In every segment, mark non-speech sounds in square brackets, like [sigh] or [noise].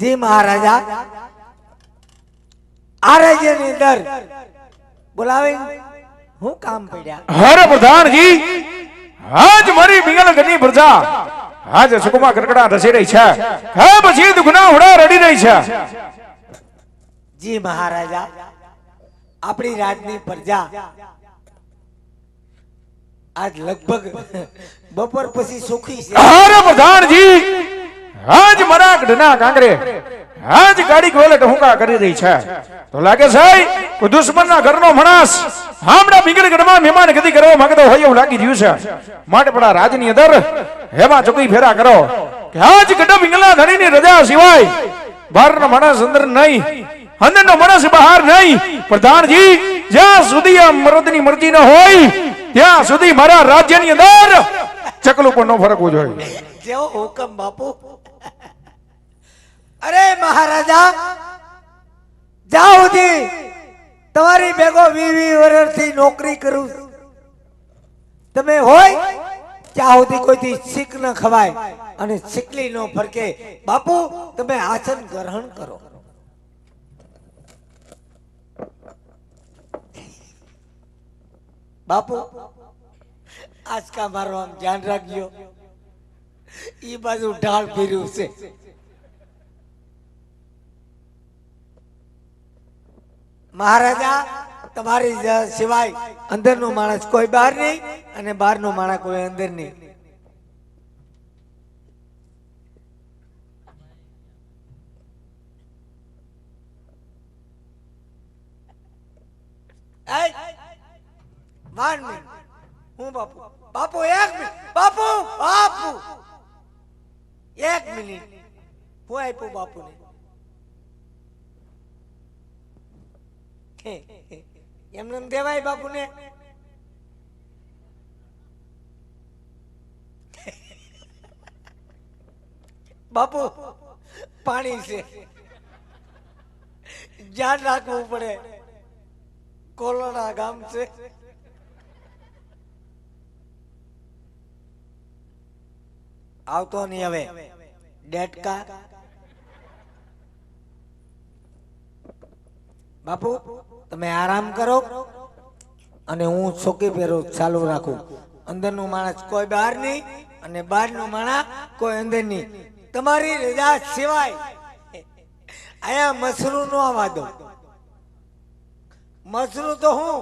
જી મહારાજા. આ ની અંદર બોલાવે હું કામ પડ્યા. હરે પ્રધાનજી આજ મારી મિંગલગઢની પ્રજા. આજ સુકુમા કરકડા રસી રહી છે. હે પછી દુખના હોડા રડી રહી છે. જી મહારાજા આપણી રાજની પ્રજા. આજ લગભગ બપોર પછી સુખી છે. હરે પ્રધાનજી આજ મારા ગઢના કાંગરે આજ ગાડી ખોલે ટહુકા કરી રહી છે. તો લાગે છે દુશ્મનના ઘરનો માણસ, હમણાં મિંગલગઢમાં મહેમાન ગતિ કરવા માંગતો હોય એવું લાગી રહ્યું છે. માટે પડા રાજની અંદર હેમાં ચોકી ફેરા કરો. કે આજ ગઢ મિંગલના ધણીની રજા સિવાય બહારનો માણસ અંદર નહીં અંદરનો માણસ બહાર નહીં. પ્રધાનજી, જ્યાં સુધી આ મરદની મરજી ન હોય, ત્યાં સુધી મારા રાજ્યની અંદર ચકલું પણ ન ફરકવું જોઈએ. જેવો હુકમ બાપુ અરે મહારાજા જાઓ સુધી તમારી ભેગો વી વી વર્ષથી નોકરી કરું તમે હોય, ત્યાં સુધી કોઈથી શીખ ન ખવાય અને શીકલી ન ફરકે. બાપુ, તમે આસન ગ્રહણ કરો. બાપુ આજકા મારો આમ ધ્યાન રાખજો. ઈ બાજુ ઢાળ ફેર્યું છે. મહારાજા, તમારી સિવાય અંદરનો માણસ કોઈ બહાર નહીં અને બહારનો માણસ કોઈ અંદર નહીં. હું બાપુ. બાપુ, એક મિનિટ. બાપુ બાપુ. એક મિનિટ. હું આપ્યું બાપુને. એમને એમ દેવાય બાપુને. બાપુ, પાણી છે. ધ્યાન રાખવું પડે. કોલોના ગામ છે. આવતો નહીં હવે. ડેટકા બાપુ, તમે આરામ કરો અને હું છોકી પહેરો ચાલુ રાખું. અંદરનું માણસ કોઈ બહાર નહીં અને બહારનું માણસ કોઈ અંદર નહીં. તમારી રજા સિવાય અહીંયા મસરૂ નો આવવા દો. મસરૂ તો હું,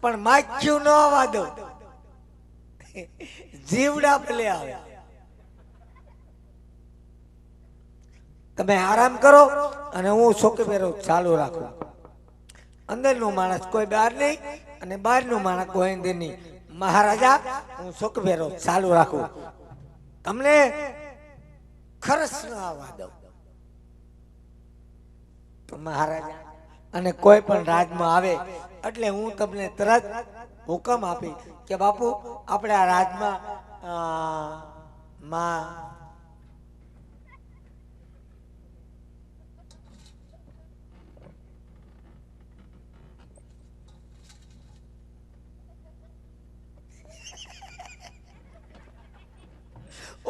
પણ માખ્યું ન આવવા દો. જીવડા ભલે આવે. તમે આરામ કરો અને હું શોકે પહેરો ચાલુ રાખું. અંદરનો માણસ કોઈ બહાર નહીં અને બહારનો માણસ કોઈ અંદર નહીં મહારાજા, હું સુખ ભેરો ચાલુ રાખું. તમને ખરસ ન આવવા દઉં. તો મહારાજા, અને કોઈ પણ રાજમાં આવે, એટલે હું તમને તરત હુકમ આપી કે બાપુ, આપણે આ રાજમાં માં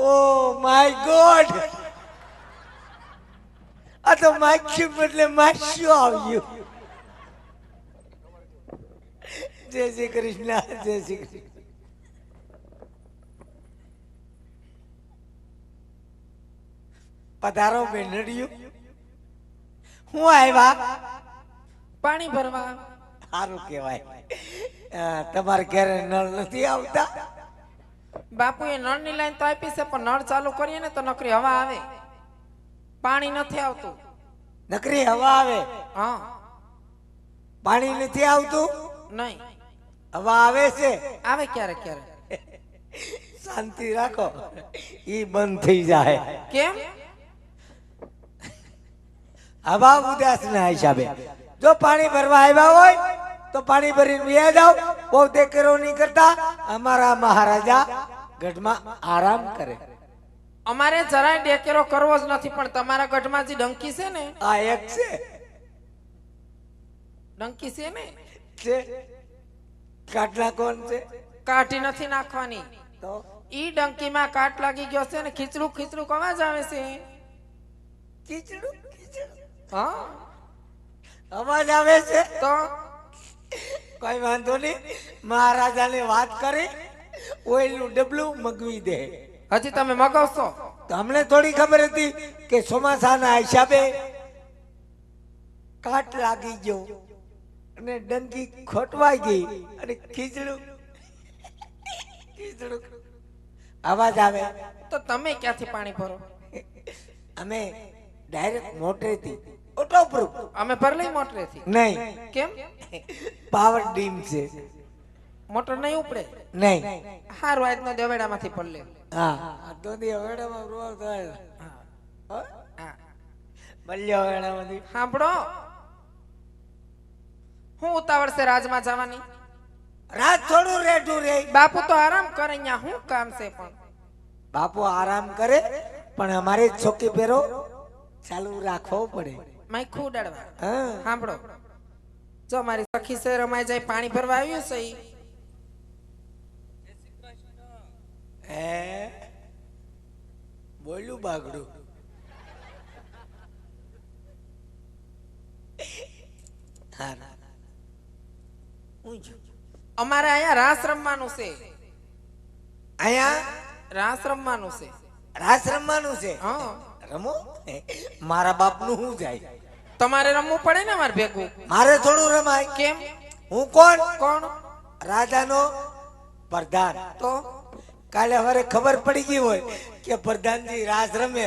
ઓ માય ગોડ આ તો માખ્યું બદલે માસ્યું આવ્યું. જય શ્રી કૃષ્ણ જય શ્રી કૃષ્ણ. પધારો બેનડિયું હું આવ્યા? પાણી ભરવા. સારું કહેવાય. તમારે ઘરે નળ નથી આવતા? બાપુ એ નળની લાઈન તો આપી છે પણ નળ ચાલુ કરીએ ને તો નકરી હવા આવે. પાણી નથી આવતું. નકરી હવા આવે? હા. પાણી નથી આવતું? નહીં. હવા આવે છે? આવે ક્યારેક ક્યારેક શાંતિ રાખો. ઈ બંધ થઈ જાય. કેમ? હવા ઉદાસ ના હિસાબે. જો પાણી ભરવા આવ્યા હોય તો પાણી ભરીને વ્યા જાઓ. બહુ દેખરો નહીં કરતા. અમારા મહારાજા ગઢમાં આરામ કરે. અમારે જરાય ડેકેરો કરવો જ નથી પણ તમારા ગઢમાં જે ડંકી છે ને આ એક છે. ડંકી છે ને? છે. કાટલા કોણ છે? કાઢી નથી નાખવાની. તો? ઈ ડંકીમાં કાટ લાગી ગયો છે ને ખીચડું ખીચડું કવાજ આવે છે? ખીચડું ખીચડું. હા. અવાજ આવે છે? તો? કોઈ વાંધો નહીં. મહારાજાની વાત કરી. ઓઇલનું ડબલું મગવી દે. હજી તમે મગાવશો? તમને થોડી ખબર હતી કે ચોમાસાના હિસાબે કાટ લાગી ગયો અને ડંકી ખોટવાઈ ગઈ અને ખીચડું ખીચડું અવાજ આવે. તો તમે ક્યાંથી પાણી ભરો? અમે ડાયરેક્ટ મોટરેથી ઓટો પ્રૂફ અમે ભરલી મોટરેથી? નહીં. કેમ? પાવર ડીમ છે. મોટર નહીં ઉપડે? નહીં. હારું આજનો દેવેડામાંથી પડલે હા. આ દી હવેડામાં રોવા થાય. હા. બલ્યો હવેડામાંથી સાંભળો. હું ઉતાવળ છે રાજમાં જવાની? રાજ થોડું રેઢું રે. બાપુ તો આરામ કરે અહીંયા શું કામ છે પણ? બાપુ આરામ કરે પણ અમારે છોકી પહેરો ચાલુ રાખવો પડે. માય ઉડાડવા. હા. સાંભળો. જો મારી સખી છે રમાઈ જાય પાણી ભરવા આવ્યું છે ઈ. હે? બોલ્યું બાગડું. અમારે અહીંયા રાસ રમવાનું છે. અહીંયા? રાસ રમવાનું છે. રાસ રમવાનું છે? હા. રમો? મારા બાપનું શું જાય? તમારે રમવું પડે ને અમારે ભેગું? મારે થોડું રમાય. કેમ? હું કોણ? કોણ? રાજાનો પ્રધાન. તો? કાલે હવે ખબર પડી ગઈ હોય કે પ્રધાનજી રાસ રમે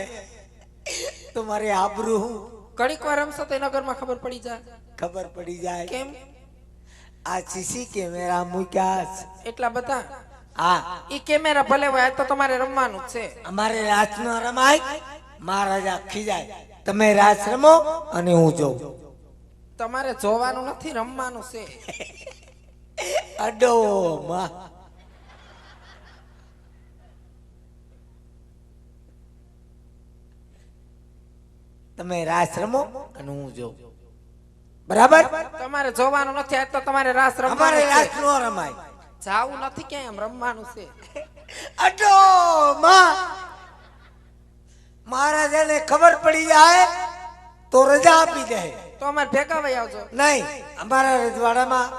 તો મારે આબરૂ હું? કડીક વાર રમશો તો એના ઘરમાં ખબર પડી જાય. ખબર પડી જાય. કેમ? આ સીસી કેમેરા મૂક્યા એટલા બધા? હા. એ કેમેરા ભલે હોય તો તમારે રમવાનું છે. અમારે રાસ ન રમાય મહારાજા ખીજાય તમે રાસ રમો અને હું જોઉં. તમારે જોવાનું નથી રમવાનું છે. અડો માં. તમે રાસ રમો અને હું જોઉં. બરાબર? તમારે જોવાનું નથી આજ તો તમારે રાસ અમારે રાસ ન રમાય. જાવું નથી ક્યાંય એમ રમવાનું છે. અટો માં! મહારાજાને ખબર પડી જાય તો રજા આપી દે. તો અમારે ભેગા વહી આવજો. નહીં અમારા રજવાડામાં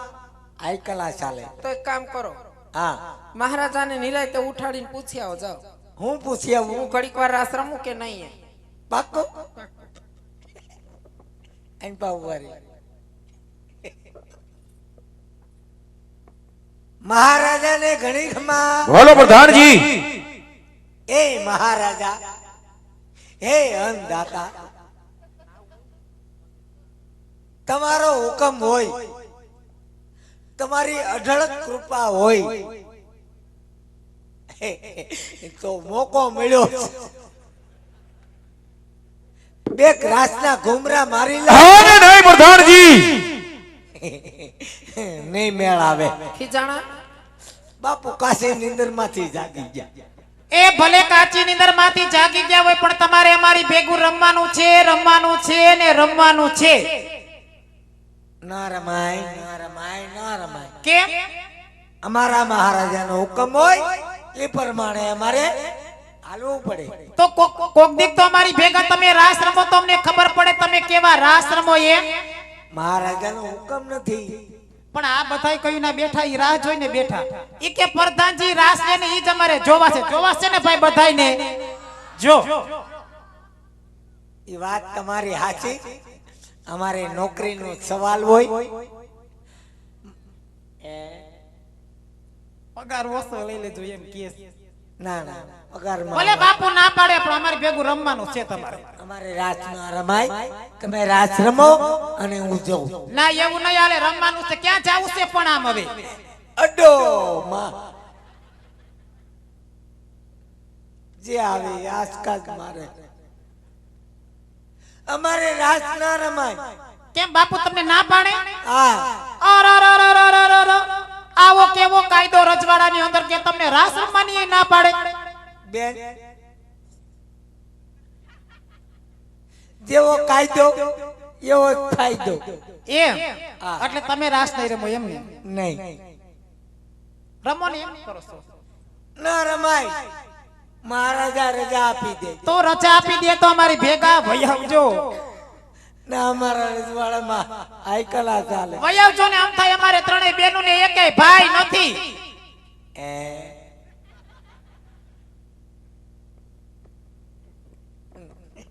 કલા ચાલે. તો એક કામ કરો. હા. મહારાજાને નિરાયતે ઉઠાડીને પૂછી આવો જાઓ હું પૂછી આવું. હું ઘડીક વાર રાસ રમું કે નહીં. પાક્કો? એન પા ઉભારી મહારાજાને ઘણી ખમા બોલો પ્રધાનજી. એ મહારાજા હે અન્નદાતા તમારો હુકમ હોય તમારી અઢળક કૃપા હોય. [laughs] તો મોકો મળ્યો. બે ગ્રાસના ઘુમરા મારી લે. હા ને નહીં પ્રધાનજી. [laughs] નહીં મેળ આવે. ખીજાણા? બાપુ કાશી નિંદરમાંથી જાગી ગયા. એ ભલે કાચી નીંદરમાંથી જાગી ગયા હોય પણ તમારે અમારી ભેગું રમવાનું છે રમવાનું છે ને રમવાનું છે. ના રમાય ના રમાય ના રમાય. કેમ? અમારા મહારાજાનો હુકમ હોય એ પ્રમાણે અમારે હાલવું પડે. તો કોક કોક દીક તો અમારી ભેગા તમે રાસ રમો તો અમને ખબર પડે તમે કેવા રાસ રમો એ? મહારાજાનો હુકમ નથી. પણ આ બધાય કયું ના બેઠા ઈ રાહ જોઈને બેઠા. ઈ કે પ્રધાનજી રાસ લે ને ઈ જ અમારે જોવા છે જોવા છે ને ભાઈ બધાય ને જો. એ વાત તમારી સાચી. અમારે નોકરીનો સવાલ હોય. પગાર ઓછો લઈ લેજો એમ કે ના ના પગારમાં ભલે બાપુ ના પાડે પણ અમારે ભેગું રમવાનું છે તમારે. અમારે રાત રમાય તમે રાત રમો અને હું જઉં. ના એવું નહીં હાલે રમવાનું છે. ક્યાં જાવું છે પણ આમ હવે? અડો માં. જે આવે આજકાલ મારે. અમારે રાત ના રમાય. કેમ બાપુ તમને ના પાડે? હા. આવો કેવો કાયદો રજવાડાની અંદર કે તમને રાસ રમવાની ના પાડે. બેન જેવો કાયદો એવો ફાયદો. એમ? એટલે તમે રાસ નહીં રમો એમ નહીં. રમો ને એમ કરો છો. ના રમાય. મહારાજા રજા આપી દે. તો રજા આપી દે તો અમારી ભેગા આવજો. ના અમારા રજવાડામાં આઈ કલા ચાલે આવજો ને. આમ થાય અમારે ત્રણેય બેનું ને એકેય ભાઈ નથી. એ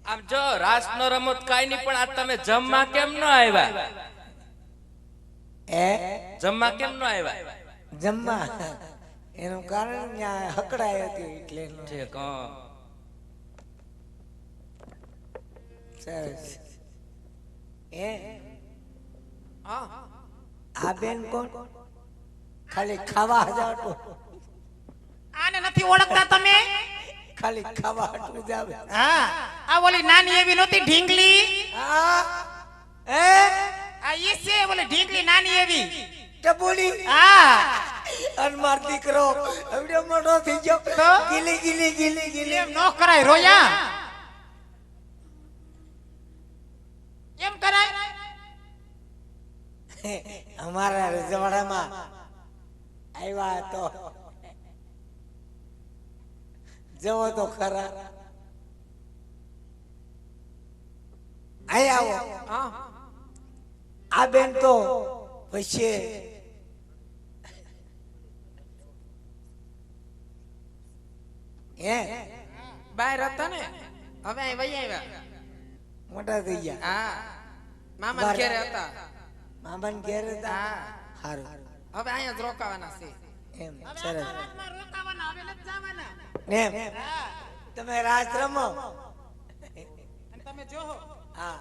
આમ જો રાસ નો રમત કાઈ નહીં પણ આ તમે જમવા કેમ ન આવ્યા? એ જમવા કેમ ન આવ્યા? જમવા. એનું કારણ ત્યાં હકડાઈ હતી એટલે છે હં. સરસ. એ? હા. આ બેન કોણ? ખાલી ખાવા હજાટું આને નથી ઓળખતા તમે? ખાલી ખાવા હાટું જાવે હા. આ ઓલી નાની એવી નહોતી ઢીંગલી? હા. એ આ ઈ છે ઓલી ઢીંગલી નાની એવી? ટબોલી હા. અન માર દીકરો એવડો મોટો થઈ ગયો ગીલી ગીલી ગીલી ગીલી. એમ નો કરાય રોયા. એમ કરાય? અમારા રજવાડામાં આવ્યા તો. જવો તો ખરા. અહીં આવો. આ બેન તો પછી હે? બહાર હતા ને હવે અહીં વહી આવ્યા. મોટા થઈ ગયા. હા. મામા ઘેરે હતા. મામા ઘેર હતા? હા. સારું હવે અહીંયા જ રોકાવાના છે. એમ સરસ. રોકાવાના હવે નથી જવાના. એમ. તમે રાસ રમો. અને તમે જોહો. હા.